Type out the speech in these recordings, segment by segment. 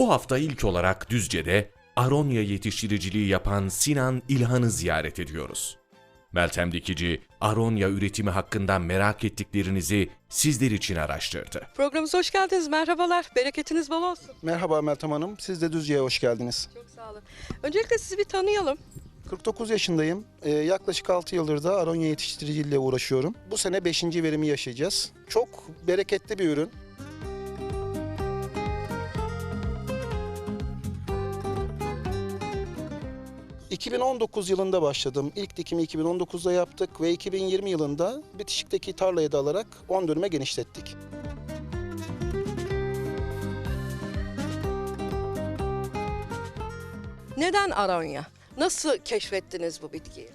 Bu hafta ilk olarak Düzce'de Aronya yetiştiriciliği yapan Sinan İlhan'ı ziyaret ediyoruz. Meltem Dikici, Aronya üretimi hakkında merak ettiklerinizi sizler için araştırdı. Programımıza hoş geldiniz. Merhabalar. Bereketiniz bol olsun. Merhaba Meltem Hanım, siz de Düzce'ye hoş geldiniz. Çok sağ olun. Öncelikle sizi bir tanıyalım. 49 yaşındayım. Ee, yaklaşık 6 yıldır da aronya yetiştiriciliğiyle uğraşıyorum. Bu sene 5. verimi yaşayacağız. Çok bereketli bir ürün. ...2019 yılında başladım. İlk dikimi 2019'da yaptık ve 2020 yılında bitişikteki tarlayı da alarak 10 dönüme genişlettik. Neden Aronya? Nasıl keşfettiniz bu bitkiyi?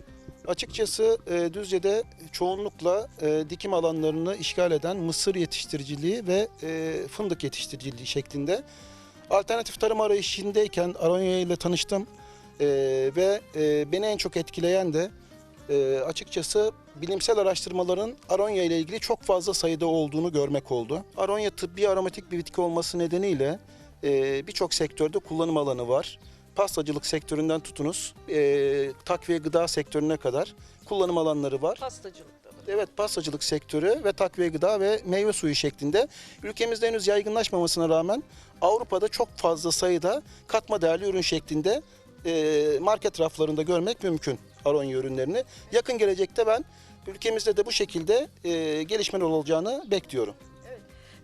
Açıkçası e, Düzce'de çoğunlukla e, dikim alanlarını işgal eden mısır yetiştiriciliği ve e, fındık yetiştiriciliği şeklinde alternatif tarım arayışındayken Aronya ile tanıştım E, ve e, beni en çok etkileyen de e, açıkçası bilimsel araştırmaların Aronya ile ilgili çok fazla sayıda olduğunu görmek oldu. Aronya tıbbi aromatik bir bitki olması nedeniyle e, birçok sektörde kullanım alanı var pastacılık sektöründen tutunuz e, takviye gıda sektörüne kadar kullanım alanları var. Pastacılıkta mı? Evet pastacılık sektörü ve takviye gıda ve meyve suyu şeklinde ülkemizde henüz yaygınlaşmamasına rağmen Avrupa'da çok fazla sayıda katma değerli ürün şeklinde e, market raflarında görmek mümkün aronya ürünlerini. Yakın gelecekte ben ülkemizde de bu şekilde e, gelişmeler olacağını bekliyorum.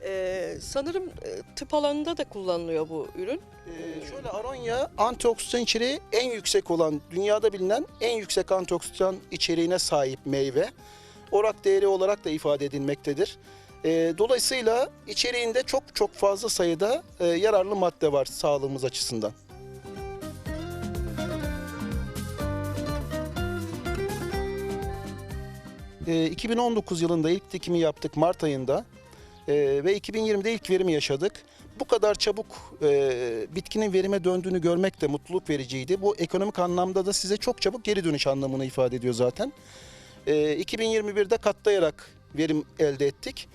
Ee, sanırım e, tıp alanında da kullanılıyor bu ürün. Ee, şöyle aronya antioksidan içeriği en yüksek olan dünyada bilinen en yüksek antioksidan içeriğine sahip meyve. Orak değeri olarak da ifade edilmektedir. Ee, dolayısıyla içeriğinde çok çok fazla sayıda e, yararlı madde var sağlığımız açısından. Ee, 2019 yılında ilk dikimi yaptık Mart ayında Ee, ve 2020'de ilk verimi yaşadık. Bu kadar çabuk e, bitkinin verime döndüğünü görmek de mutluluk vericiydi. Bu ekonomik anlamda da size çok çabuk geri dönüş anlamını ifade ediyor zaten. Ee, 2021'de katlayarak verim elde ettik.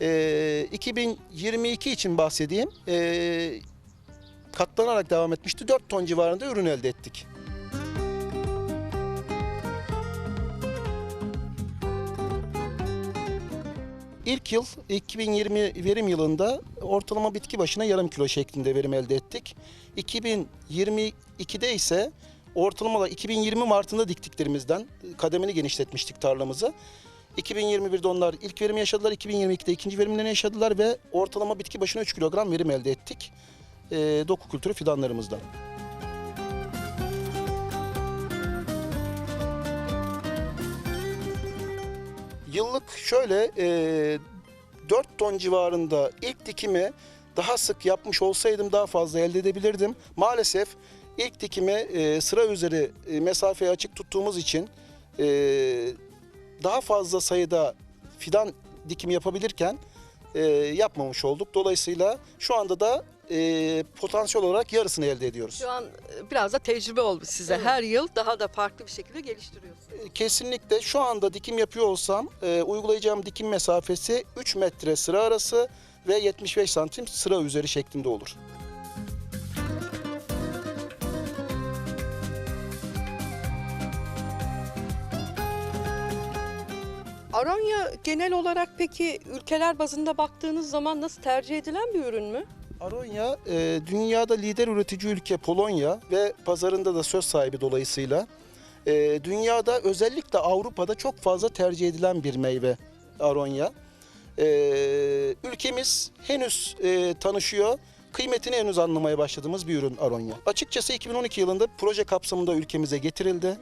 Ee, 2022 için bahsedeyim. Ee, katlanarak devam etmişti. 4 ton civarında ürün elde ettik. İlk yıl 2020 verim yılında ortalama bitki başına yarım kilo şeklinde verim elde ettik. 2022'de ise ortalama olarak 2020 Mart'ında diktiklerimizden kademeli genişletmiştik tarlamızı. 2021'de onlar ilk verim yaşadılar, 2022'de ikinci verimlerini yaşadılar ve ortalama bitki başına 3 kilogram verim elde ettik. Ee, doku kültürü fidanlarımızdan. Yıllık şöyle e, 4 ton civarında ilk dikimi daha sık yapmış olsaydım daha fazla elde edebilirdim. Maalesef ilk dikimi e, sıra üzeri e, mesafeyi açık tuttuğumuz için e, daha fazla sayıda fidan dikimi yapabilirken e, yapmamış olduk. Dolayısıyla şu anda da e, potansiyel olarak yarısını elde ediyoruz. Şu an e, biraz da tecrübe oldu size. Evet. Her yıl daha da farklı bir şekilde geliştiriyorsunuz. Kesinlikle şu anda dikim yapıyor olsam e, uygulayacağım dikim mesafesi 3 metre sıra arası ve 75 santim sıra üzeri şeklinde olur. Aronya genel olarak peki ülkeler bazında baktığınız zaman nasıl tercih edilen bir ürün mü? Aronya e, dünyada lider üretici ülke Polonya ve pazarında da söz sahibi dolayısıyla e, dünyada özellikle Avrupa'da çok fazla tercih edilen bir meyve Aronya. E, ülkemiz henüz e, tanışıyor. Kıymetini henüz anlamaya başladığımız bir ürün Aronya. Açıkçası 2012 yılında proje kapsamında ülkemize getirildi.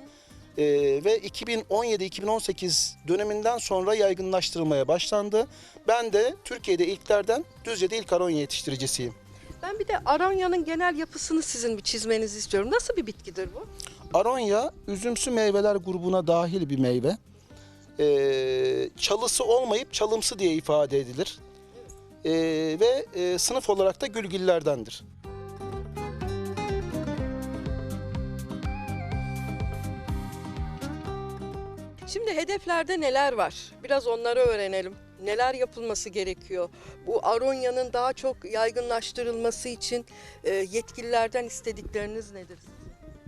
Ee, ve 2017-2018 döneminden sonra yaygınlaştırılmaya başlandı. Ben de Türkiye'de ilklerden Düzce'de ilk aronya yetiştiricisiyim. Ben bir de Aronya'nın genel yapısını sizin bir çizmenizi istiyorum. Nasıl bir bitkidir bu? Aronya üzümsü meyveler grubuna dahil bir meyve. Ee, çalısı olmayıp çalımsı diye ifade edilir. Ee, ve e, sınıf olarak da gülgillerdendir. Şimdi hedeflerde neler var? Biraz onları öğrenelim. Neler yapılması gerekiyor? Bu Aronya'nın daha çok yaygınlaştırılması için e, yetkililerden istedikleriniz nedir?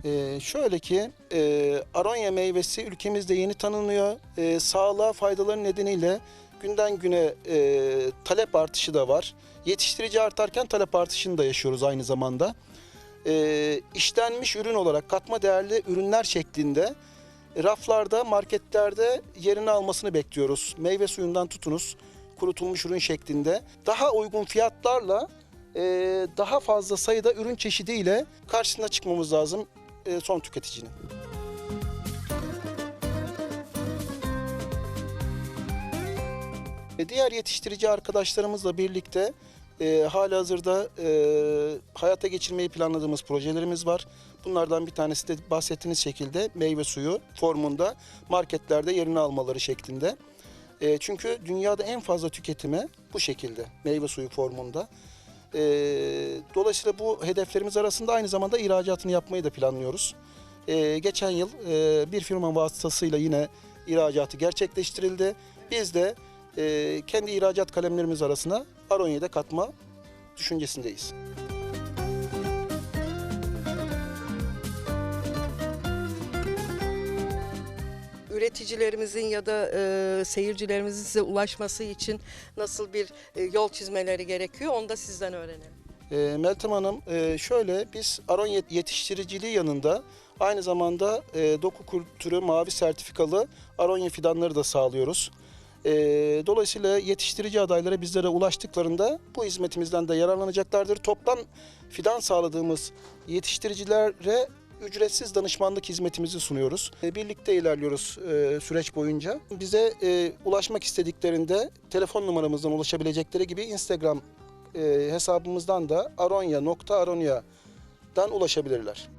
Ee, şöyle ki e, aronya meyvesi ülkemizde yeni tanınıyor. E, sağlığa faydaları nedeniyle günden güne e, talep artışı da var. Yetiştirici artarken talep artışını da yaşıyoruz aynı zamanda. E, işlenmiş ürün olarak katma değerli ürünler şeklinde raflarda, marketlerde yerini almasını bekliyoruz. Meyve suyundan tutunuz, kurutulmuş ürün şeklinde. Daha uygun fiyatlarla e, daha fazla sayıda ürün çeşidiyle karşısına çıkmamız lazım e, son tüketicinin. E, Diğer yetiştirici arkadaşlarımızla birlikte e, halihazırda e, hayata geçirmeyi planladığımız projelerimiz var. Bunlardan bir tanesi de bahsettiğiniz şekilde meyve suyu formunda marketlerde yerini almaları şeklinde. E, çünkü dünyada en fazla tüketimi bu şekilde meyve suyu formunda. E, dolayısıyla bu hedeflerimiz arasında aynı zamanda ihracatını yapmayı da planlıyoruz. E, geçen yıl e, bir firma vasıtasıyla yine ihracatı gerçekleştirildi. Biz de e, kendi ihracat kalemlerimiz arasına Aronya'da katma düşüncesindeyiz. Üreticilerimizin ya da e, seyircilerimizin size ulaşması için nasıl bir e, yol çizmeleri gerekiyor onu da sizden öğrenelim. E, Meltem Hanım e, şöyle biz Aronya yetiştiriciliği yanında aynı zamanda e, doku kültürü mavi sertifikalı Aronya fidanları da sağlıyoruz. E, dolayısıyla yetiştirici adaylara bizlere ulaştıklarında bu hizmetimizden de yararlanacaklardır. Toplam fidan sağladığımız yetiştiricilere ücretsiz danışmanlık hizmetimizi sunuyoruz. E, Birlikte ilerliyoruz e, süreç boyunca. Bize e, ulaşmak istediklerinde telefon numaramızdan ulaşabilecekleri gibi Instagram hesabımızdan da aronya.aronya'dan ulaşabilirler.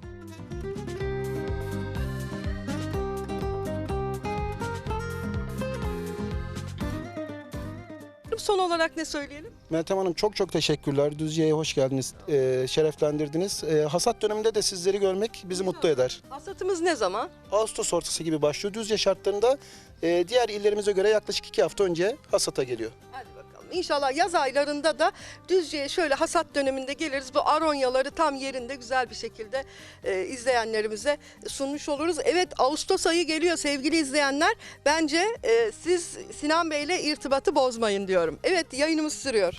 Son olarak ne söyleyelim? Meltem Hanım çok çok teşekkürler. Düzce'ye hoş geldiniz, e, şereflendirdiniz. E, hasat döneminde de sizleri görmek bizi mutlu eder. Hasatımız ne zaman? Ağustos ortası gibi başlıyor. Düzce şartlarında e, diğer illerimize göre yaklaşık iki hafta önce hasata geliyor. Hadi bakalım. İnşallah yaz aylarında da Düzce'ye şöyle hasat döneminde geliriz. Bu aronyaları tam yerinde güzel bir şekilde e, izleyenlerimize sunmuş oluruz. Evet Ağustos ayı geliyor sevgili izleyenler. Bence e, siz Sinan Bey'le irtibatı bozmayın diyorum. Evet yayınımız sürüyor.